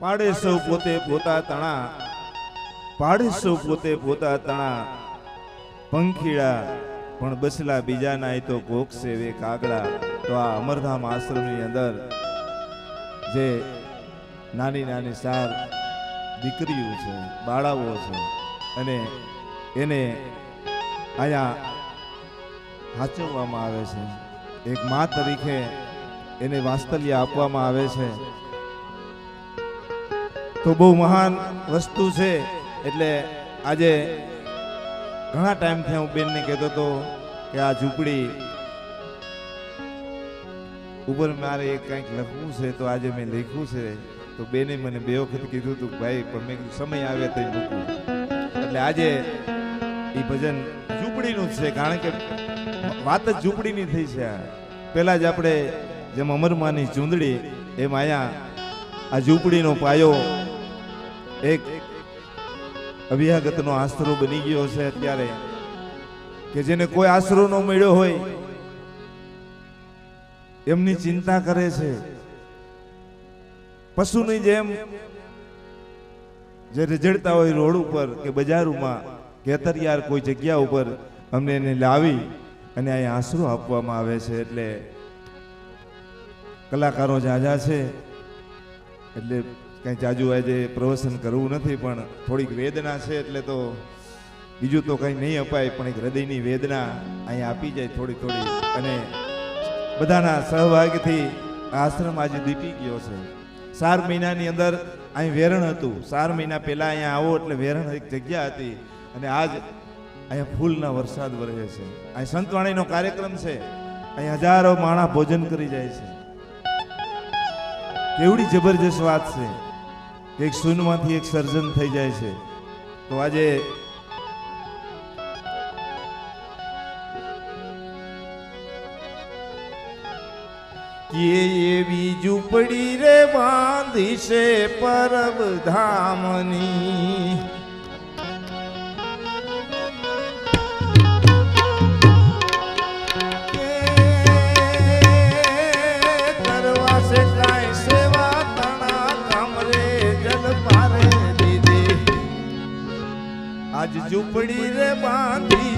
પાડે સૌ પોતે પોતા તણા. પાડે સૌ પોતે પોતા તણા. પંખીડા પણ બસલા બીજાના એ તો કોક સેવે કાગડા. તો આ અમરધામ આશ્રમની અંદર જે નાની નાની સાર દીકરીઓ છે, બાળાઓ છે, અને એને અહીંયા સાચવવામાં આવે છે. એક મા તરીકે એને વાસ્તલ્ય આપવામાં આવે છે. તો બહુ મહાન વસ્તુ છે. એટલે આજે ઘણા ટાઈમથી હું બેનને કહેતો હતો કે આ ઝૂંપડી ઉપર મારે એક કંઈક લખવું છે, તો આજે મેં લખ્યું છે. તો બેને મને બે વખત કીધું હતું ભાઈ, પણ મેં સમય આવે તો મૂકવું એટલે આજે એ ભજન ઝૂંપડીનું જ છે, કારણ કે વાત જ ઝૂંપડીની થઈ છે. પહેલા જ આપણે જેમ અમરમાની ચૂંદડી, એમ અહીંયા આ ઝૂંપડીનો પાયો એક અભ્યાગતનો આશરો બની ગયો છે અત્યારે, કે જેને કોઈ આશરો ન મળ્યો હોય, એમની ચિંતા કરે છે. પશુની જેમ જે રજડતા હોય રોડ ઉપર કે બજારોમાં કે અતરિયાર કોઈ જગ્યા ઉપર અમને એને લાવી અને અહીં આશરો આપવામાં આવે છે એટલે કલાકારો જાજા છે, એટલે કંઈ જાજુ આજે પ્રવચન કરવું નથી, પણ થોડીક વેદના છે એટલે તો બીજું તો કંઈ નહીં અપાય, પણ એક હૃદયની વેદના અહીંયા આપી જાય થોડી થોડી. અને બધાના સહભાગથી આશ્રમ આજે દીપી ગયો છે. ચાર મહિનાની અંદર અહીં વેરણ હતું. ચાર મહિના પહેલાં અહીંયા આવો એટલે વેરણ એક જગ્યા હતી. અને આજ અહીંયા ફૂલના વરસાદ વરસે છે. અહીં સંતવાણીનો કાર્યક્રમ છે. અહીં હજારો માણા ભોજન કરી જાય છે. કેવડી જબરજસ્ત વાત છે. એક શૂન્યમાંથી એક સર્જન થઈ જાય છે. તો આજે કે એવી ઝૂંપડી રે બાંધી છે પરબ ધામની આજ ઝૂંપડી રે બાંધી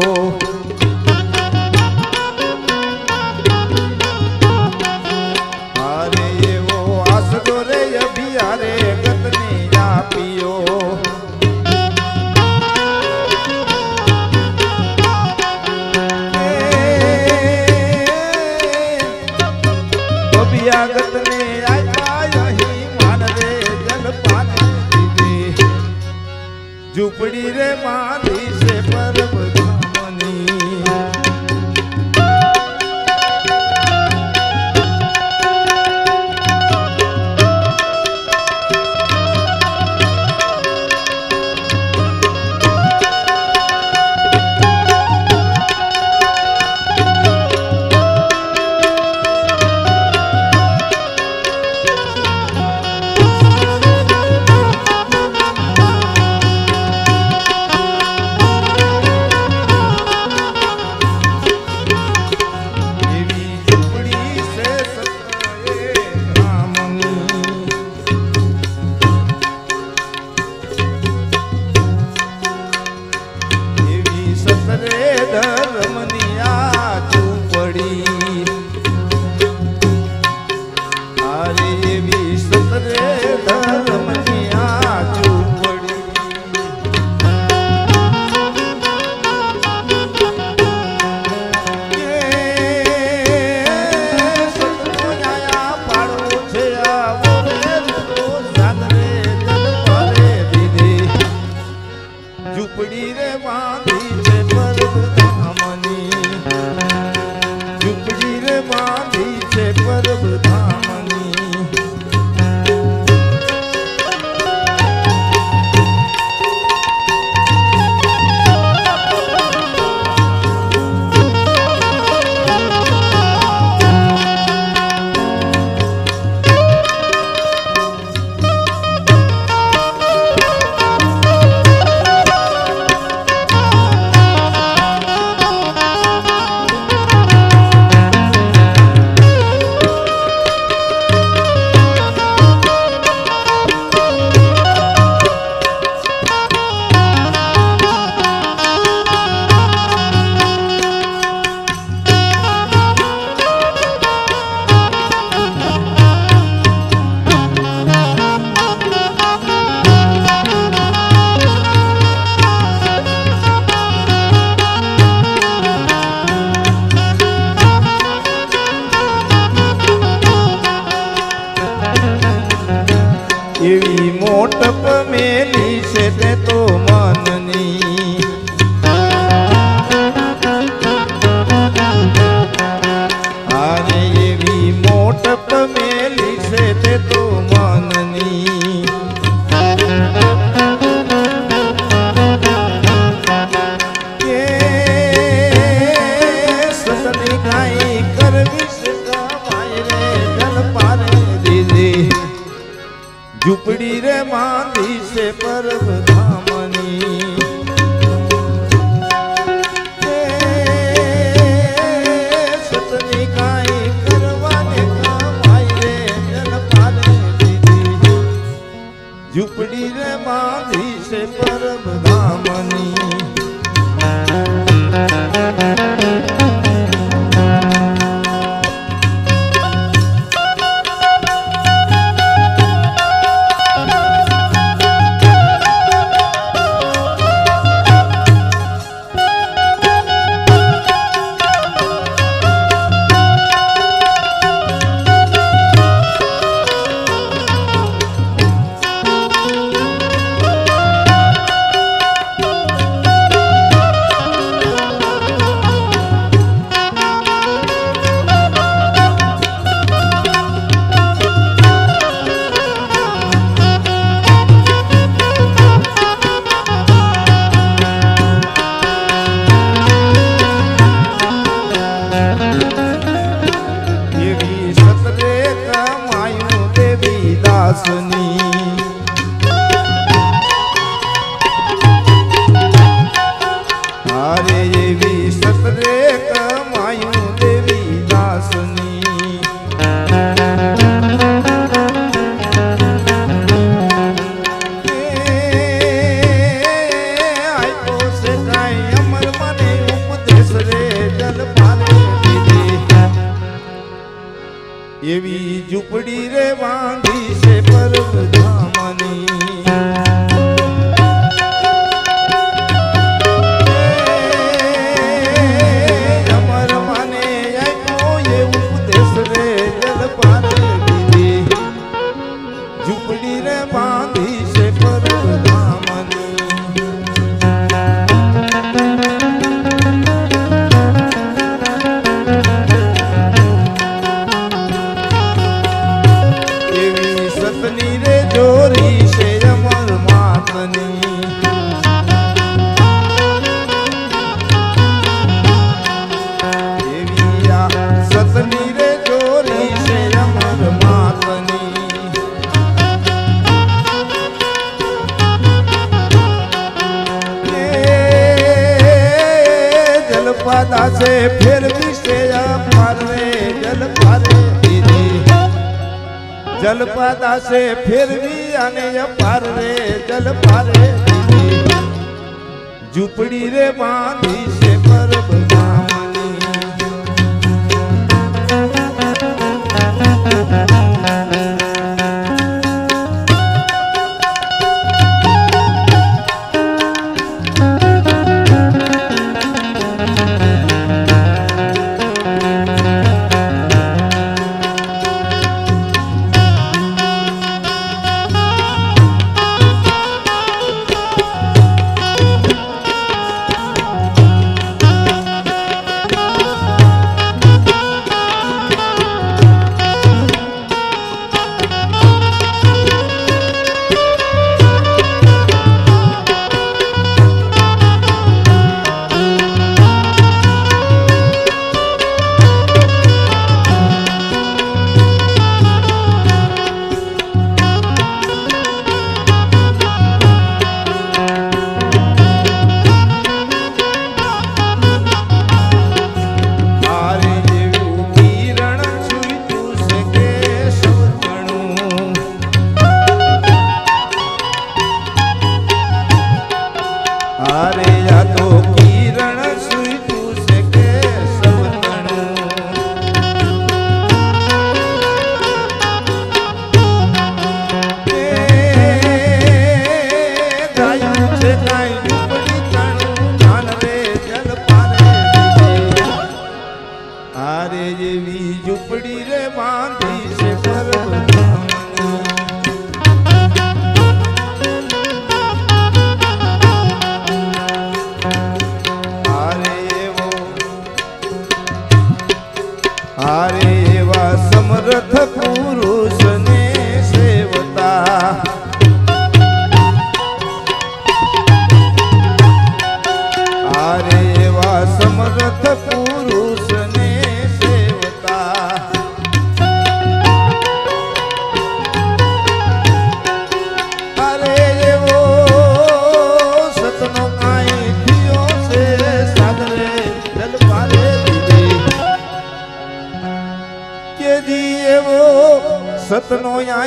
Oh. धामा છે પરબ 是你。છે ફેરવી અને અપાર રે જલ પારે ઝૂંપડી રે બાંધી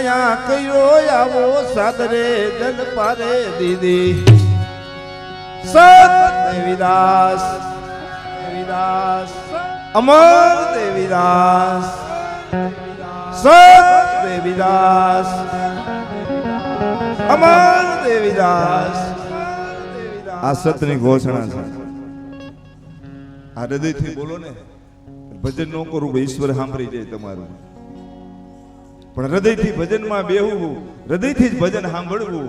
સતનો કયો આવો સાદરે જલપારે દીદી. સત દેવીદાસ દેવીદાસ, અમર દેવીદાસ, સત દેવીદાસ, અમર દેવીદાસ. આ સતની ઘોષણા છે. આ હૃદયથી બોલો ને, ભજન નો કરું, ઈશ્વર સાંભળી જાય તમારું. પણ હૃદયથી ભજનમાં બેહવું, હૃદયથી જ ભજન સાંભળવું,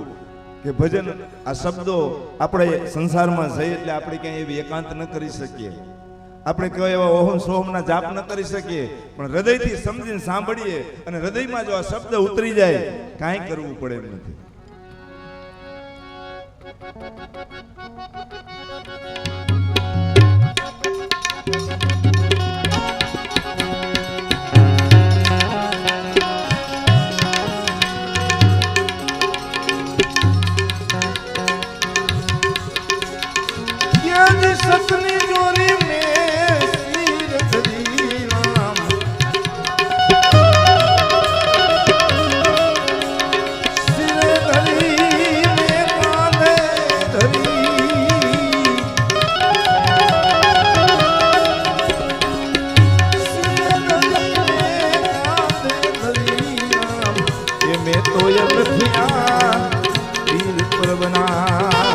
કે ભજન આ શબ્દો આપણે સંસારમાં જઈએ એટલે આપણે ક્યાંય એવી એકાંત ન કરી શકીએ. આપણે કયો એવા ઓહમ સોહમના જાપ ન કરી શકીએ, પણ હૃદયથી સમજીને સાંભળીએ અને હૃદયમાં જો આ શબ્દ ઉતરી જાય, કાંઈ કરવું પડે એમ નથી. મેં તો નથી આ વીર પરબના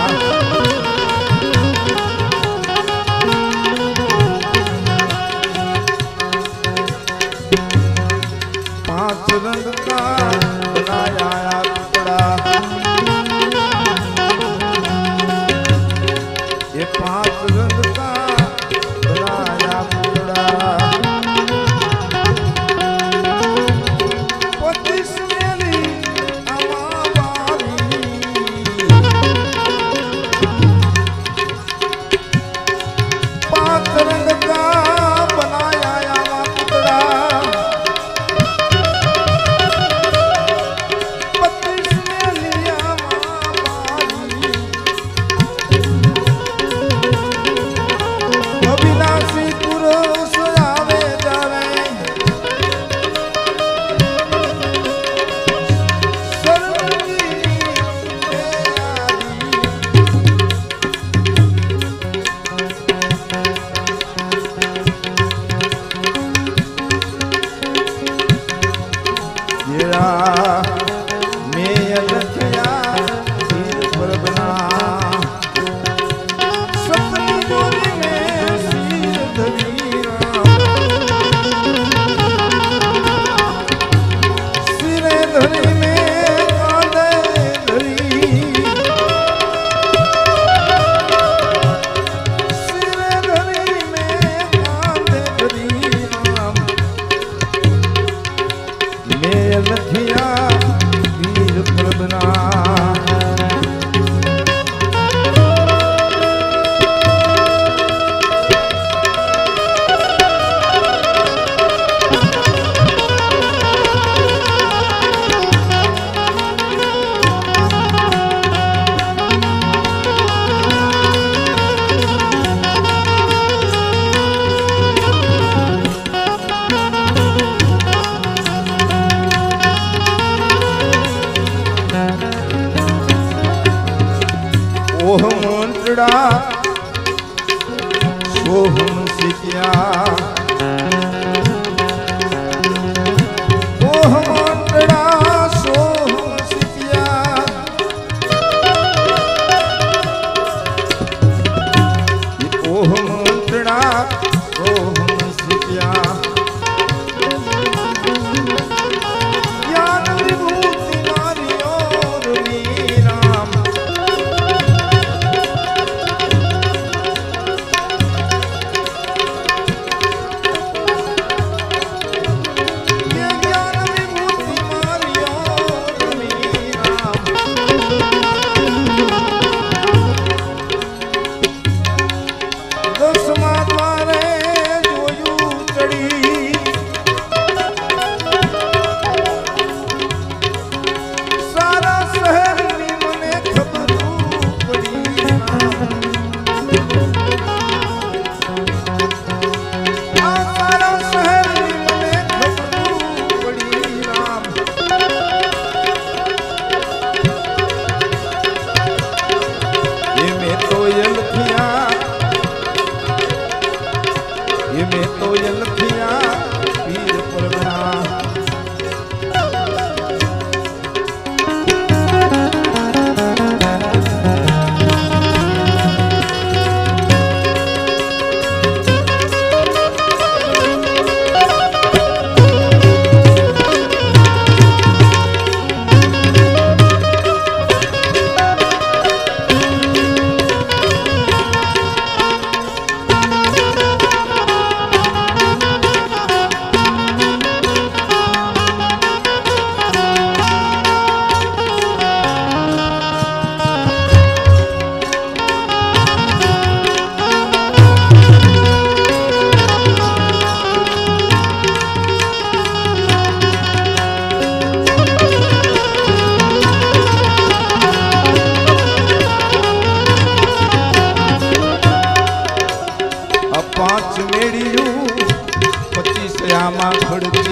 પચીસ આમાં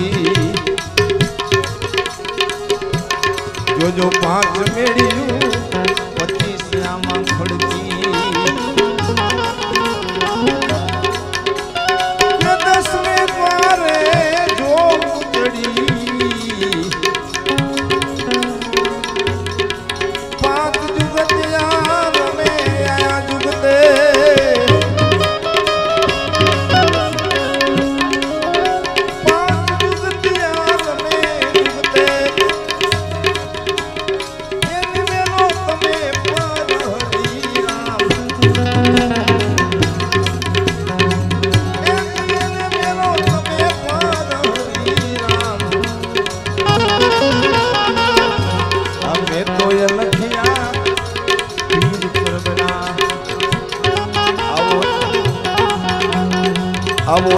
આવો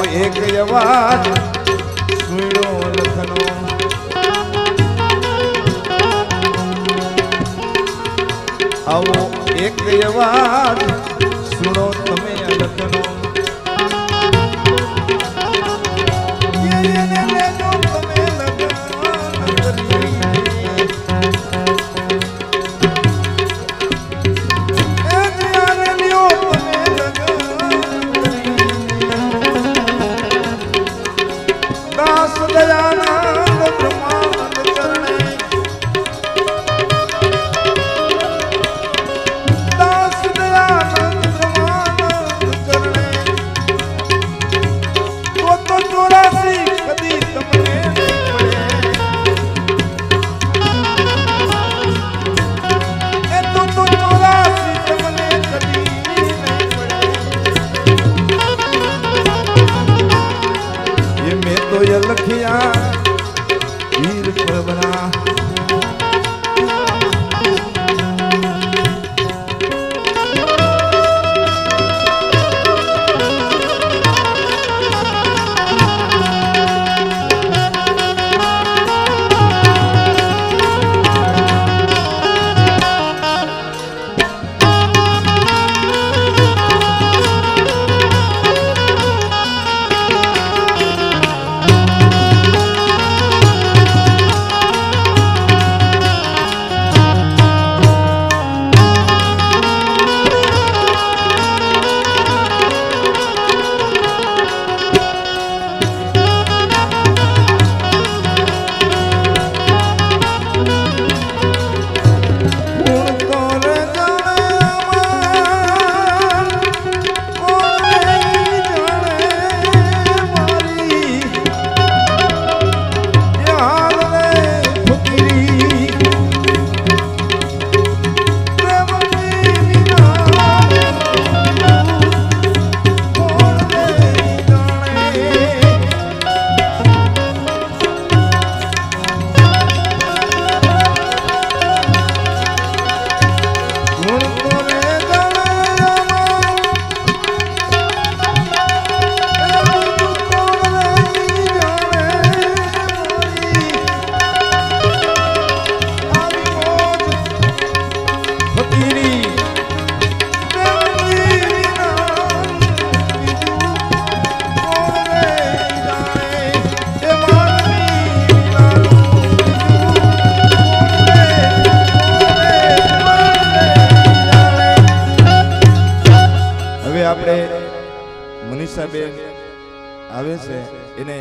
છે એને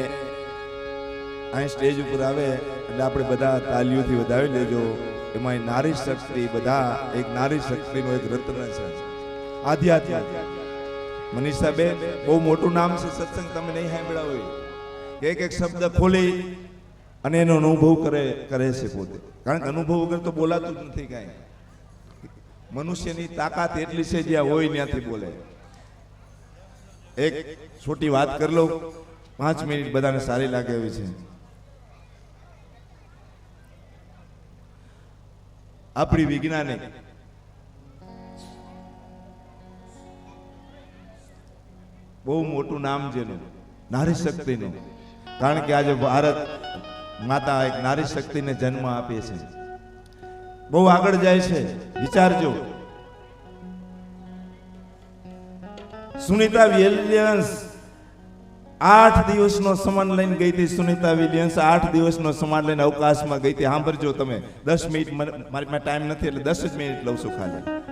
અહીં સ્ટેજ ઉપર આવે એટલે આપણે બધા તાલીઓથી વધાવી લેજો એમાં નારી શક્તિ બધા એક નારી શક્તિનું એક રત્ન છે આધ્યાત્મિક મનીષા બે બહુ મોટું નામ છે સત્સંગ તમે નહીં સાંભળ્યા હોય એક એક શબ્દ ખોલી અને એનો અનુભવ કરે કરે છે પોતે કારણ કે અનુભવ વગર તો બોલાતું જ નથી કાંઈ મનુષ્યની તાકાત એટલી છે જ્યાં હોય ત્યાંથી બોલે એક છોટી વાત કરી લઉં પાંચ મિનિટ બધાને સારી લાગે એવી છે. આપણી વિજ્ઞાનિક બહુ મોટું નામ જેનું નારી શક્તિનું. કારણ કે આજે ભારત માતા એક નારી શક્તિને જન્મ આપે છે. બહુ આગળ જાય છે, વિચારજો. સુનિતા વિલિયમ્સ આઠ દિવસનો સમાન લઈને ગઈ હતી સુનિતા વિલિયમ્સ. આઠ દિવસનો સમાન લઈને અવકાશમાં ગઈ હતી. સાંભળજો તમે. દસ મિનિટ મને- મારી પાસે ટાઈમ નથી એટલે દસ જ મિનિટ લઉં છું ખાલી.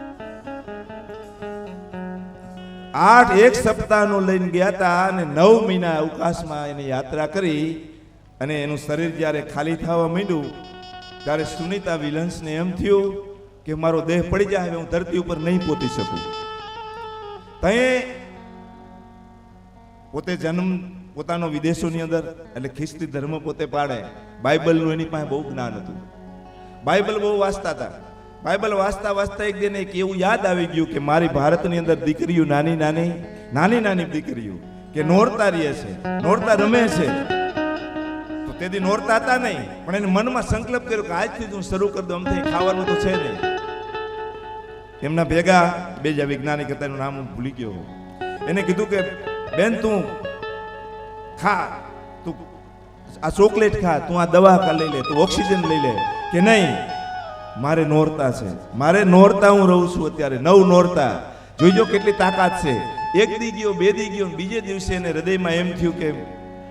આઠ એક સપ્તાહનો લઈને ગયા હતા અને નવ મહિના અવકાશમાં એની યાત્રા કરી અને એનું શરીર જ્યારે ખાલી થવા માંડ્યું, ત્યારે સુનિતા વિલન્સને એમ થયું કે મારો દેહ પડી જાય, હવે હું ધરતી ઉપર નહીં પહોંચી શકું. તએ પોતે જન્મ પોતાનો વિદેશોની અંદર એટલે ખ્રિસ્તી ધર્મ પોતે પાડે. બાઇબલનું એની પાસે બહુ જ્ઞાન હતું. બાઇબલ બહુ વાંચતા હતા. બાઇબલ વાંચતા વાંચતા એક દિન એક એવું યાદ આવી ગયું કે મારી ભારતની અંદર દીકરીઓ નાની નાની નાની નાની દીકરીઓ કે નોરતા રહે છે, નોરતા રમે છે. તો તેથી નોરતા હતા નહીં, પણ એને મનમાં સંકલ્પ કર્યો કે આજથી હું શરૂ કરી દઉં. આમથી ખાવાનું તો છે નહીં એમના ભેગા, બે જ વૈજ્ઞાનિક હતા એનું નામ હું ભૂલી ગયો એને કીધું કે બેન તું ખા, તું આ ચોકલેટ ખા, તું આ દવા ખા લઈ લે, તું ઓક્સિજન લઈ લે. કે નહીં? મારે નોરતા છે. મારે નોરતા હું રહું છું અત્યારે. નવ નોરતા. જોઈજો કેટલી તાકાત છે. એક દી ગયો, બે દી ગયો બીજે દિવસે એને હૃદયમાં એમ થયું કે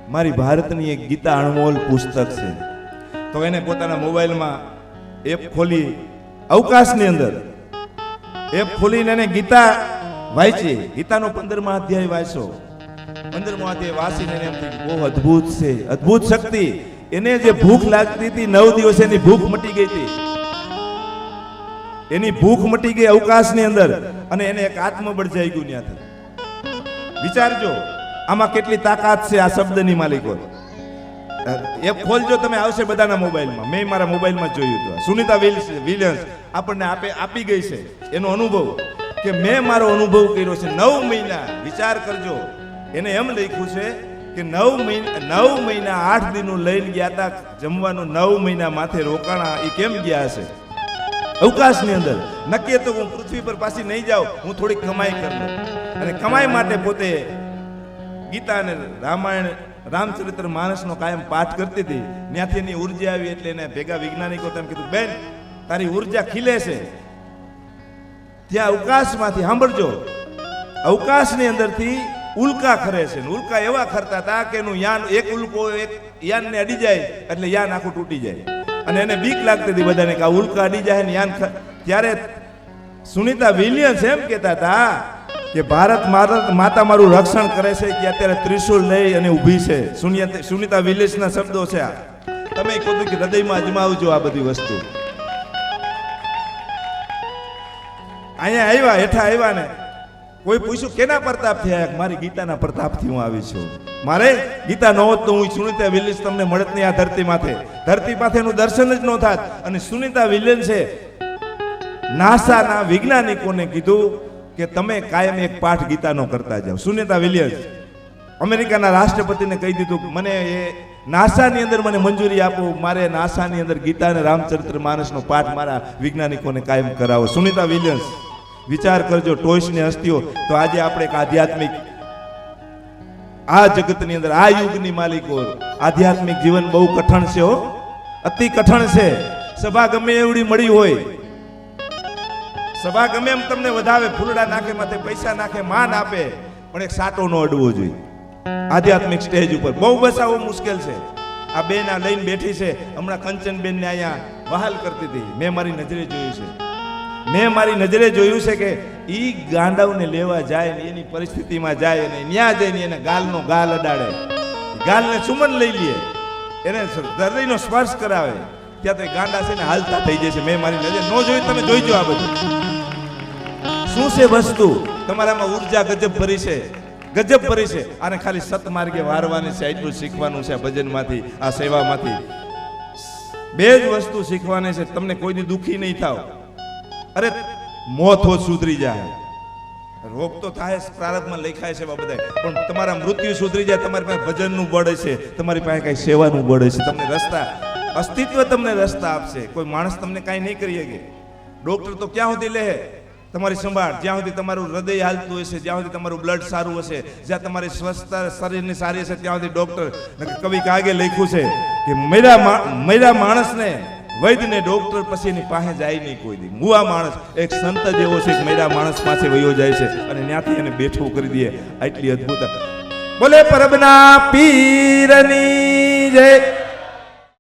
મારી ભારતની એક ગીતા અણમોલ પુસ્તક છે. તો એને પોતાના મોબાઈલમાં એપ ખોલી અવકાશની અંદર. એપ ખોલીને એને ગીતા વાંચી. ગીતાનો પંદરમાં અધ્યાય વાંચ્યો. અધ્યાય વાંચીને એમ થયું. બહુ અદ્ભુત છે. અદ્ભુત શક્તિ. એને જે ભૂખ લાગતી હતી નવ દિવસ એની ભૂખ મટી ગઈ હતી. એની ભૂખ મટી ગઈ અવકાશની અંદર અને એને એક આત્મબળ જાગ્યું ત્યાંથી. વિચારજો આમાં કેટલી તાકાત છે આ શબ્દની માલિકો. એપ ખોલજો તમે આવશે બધાના મોબાઈલમાં. મેં મારા મોબાઈલમાં જોયું હતું સુનિતા વિલ્સ વિલિયન્સ આપણને આપે આપી ગઈ છે એનો અનુભવ કે મેં મારો અનુભવ કર્યો છે. નવ મહિના. વિચાર કરજો. એને એમ લખ્યું છે કે નવ મહિના નવ મહિના આઠ દિનનું લઈને ગયા હતા જમવાનું નવ મહિના માથે રોકાણા એ કેમ ગયા હશે અવકાશની અંદર. નક્કી તો હું પૃથ્વી પર પાછી નહીં જાઉં, હું થોડીક કમાઈ કરી. અને કમાઈ માટે પોતે ગીતા અને રામાયણ, રામચરિત્ર માનસનો કાયમ પાઠ કરતી હતી. ત્યાંથી એની ઊર્જા આવી એટલે એને ભેગા વૈજ્ઞાનિકો તેમ કીધું, બેન, તારી ઊર્જા ખીલે છે. ત્યાં અવકાશમાંથી સાંભળજો. અવકાશની અંદરથી ઉલ્કા ખરે છે ને ઉલ્કા એવા ખરતા હતા કે એનું યાન, એક ઉલ્કો, એક યાનને અડી જાય એટલે યાન આખું તૂટી જાય. અને એને બીક લાગતી હતી બધાને કે આ ઉલ્કા અડી જાય ને યાન ત્યારે સુનિતા વિલિયમ્સ એમ કહેતા હતા કે ભારત માતા મારું રક્ષણ કરે છે કે અત્યારે ત્રિશુલ લઈ અને ઊભી છે. સુનિયા સુનિતા વિલિયમ્સના શબ્દો છે આ. તમે કહો કે હૃદયમાં અજમાવજો આ બધી વસ્તુ. અહીંયા આવ્યા, હેઠા આવ્યા ને. કોઈ પૂછ્યું, કેના પ્રતાપ થયા? મારી ગીતાના પ્રતાપથી હું આવી છું. મારે? ગીતા ન હોત તો હું સુનિતા વિલિયન્સ તમને મળત નહીં આ ધરતી માથે. ધરતી માથેનું દર્શન જ ન થાત. અને સુનિતા છે નાસાના વૈજ્ઞાનિકોને કીધું કે, તમે કાયમ એક પાઠ ગીતાનો કરતા જાઓ. સુનિતા વિલિયમ્સ અમેરિકાના રાષ્ટ્રપતિને કહી દીધું કે, મને એ નાસાની અંદર મને મંજૂરી આપો. મારે નાસાની અંદર ગીતા અને રામચરિત્ર માનસનો પાઠ મારા વૈજ્ઞાનિકોને કાયમ કરાવો. સુનિતા વિલિયમ્સ વિચાર કરજો ટોયસની હસ્તીઓ. તો આજે આપણે એક આધ્યાત્મિક, આ જગતની અંદર, આ યુગની માલિકો આધ્યાત્મિક જીવન બહુ કઠણ છે હો. અતિ કઠણ છે. સભા ગમે એવડી મળી હોય. સભા ગમે એમ તમને વધાવે, ફૂલડા નાખે, માથે પૈસા નાખે, માન આપે, પણ એક સાટો નો અડવો જોઈએ. આધ્યાત્મિક સ્ટેજ ઉપર. બહુ બસાવો મુશ્કેલ છે. આ બેન આ લઈને બેઠી છે. હમણાં કંચન બેન ને અહીંયા વહાલ કરતી હતી. મેં મારી નજરે જોયું છે. મેં મારી નજરે જોયું છે કે એ ગાંડાઓને લેવા જાય ને એની પરિસ્થિતિમાં જાય અને ન્યા જઈને એને ગાલનો ગાલ અડાડે. ગાલને ચુમન લઈ લે. એને હૃદયનો સ્પર્શ કરાવે. ત્યાં તો ગાંડા છે ને હાલતા થઈ જશે. મેં મારી નજર નો જોઈ તમે જોઈજો આ બધું. શું છે વસ્તુ? તમારામાં ઊર્જા ગજબ ભરી છે. ગજબ ભરી છે. આને ખાલી સતમાર્ગે વારવાની છે એટલું શીખવાનું છે ભજનમાંથી, આ સેવામાંથી. બે જ વસ્તુ શીખવાની છે. તમને કોઈની દુઃખી નહીં થાવ. અરે હોત સુધરી જાય. રોગ તો થાય જ, પ્રારબ્ધમાં લખાય છે બાબતે પણ તમારા મૃત્યુ સુધરી જાય તમારી પાસે ભજનનું બળ છે તમારી પાસે કઈ સેવાનું બળ છે. તમને રસ્તા અસ્તિત્વ તમને રસ્તા આપશે. કોઈ માણસ તમને કાંઈ નહીં કરી શકે. ડોક્ટર તો ક્યાં સુધી લે? તમારી સંભાળ. જ્યાં સુધી તમારું હૃદય હાલતું હશે જ્યાં સુધી તમારું બ્લડ સારું હશે જ્યાં તમારી સ્વસ્થતા શરીરની સારી હશે ત્યાં સુધી ડોક્ટર કવિ કાગે લખ્યું છે કે મેરા મેરા માણસને વૈદ્યને ડોક્ટર પછી એની પાસે જાય નહીં કોઈ દી. મુવા માણસ, એક સંત જેવો છે કે મેરા માણસ પાસે વયો જાય છે અને ત્યાંથી એને બેઠું કરી દે આટલી અદ્ભુત. બોલે પરબના પીરની જય.